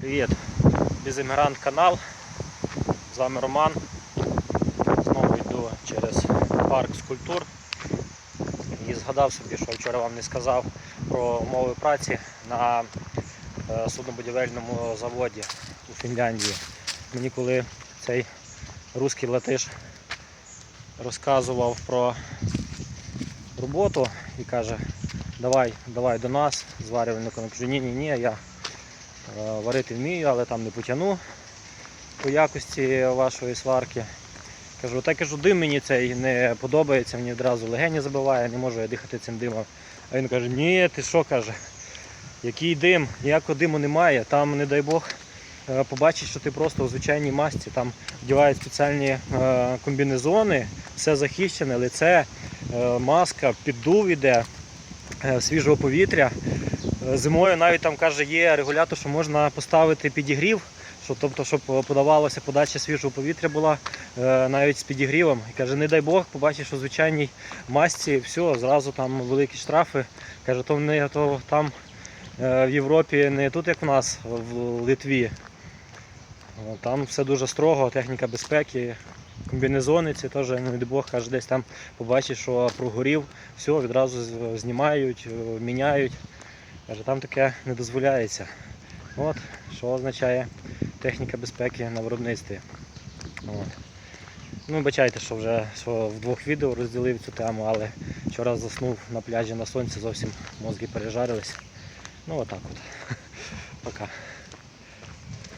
Привіт! Бізімгрант канал. З вами Роман. Знову йду через парк скульптур. І згадав собі, що вчора вам не сказав про умови праці на е, суднобудівельному заводі у Фінляндії. Мені коли цей русський латиш розказував про роботу і каже, давай, давай до нас, зварювальником. Я кажу, ні, ні, ні, я Варити вмію, але там не потягну по якості вашої сварки. Кажу, так кажу, дим мені цей не подобається, мені одразу легені забиває, не можу я дихати цим димом. А він каже, ні, ти що каже, який дим, ніякого диму немає. Там, не дай Бог, е, побачить, що ти просто у звичайній масці, там вдівають спеціальні е, комбінезони, все захищене, лице, е, маска, піддув іде, е, свіжого повітря. Е, Зимою навіть там каже, є регулятор, що можна поставити підігрів, що, тобто, щоб подавалося подача свіжого повітря була е, навіть з підігрівом. І каже, не дай Бог, побачиш, що в звичайній масці все, зразу там великі штрафи. Каже, то, не, то там е, в Європі не тут, як в нас, в Литві. Там все дуже строго, техніка безпеки. Комбінезони ці теж, не дай Бог, каже, десь там побачиш, що прогорів, все, відразу знімають, міняють. Каже, там таке не дозволяється. От, що означає техніка безпеки на виробництві. От. Ну, бачайте, що вже що в двох відео розділив цю тему, але вчора заснув на пляжі на сонці, зовсім мозги пережарились. Ну отак от. Пока.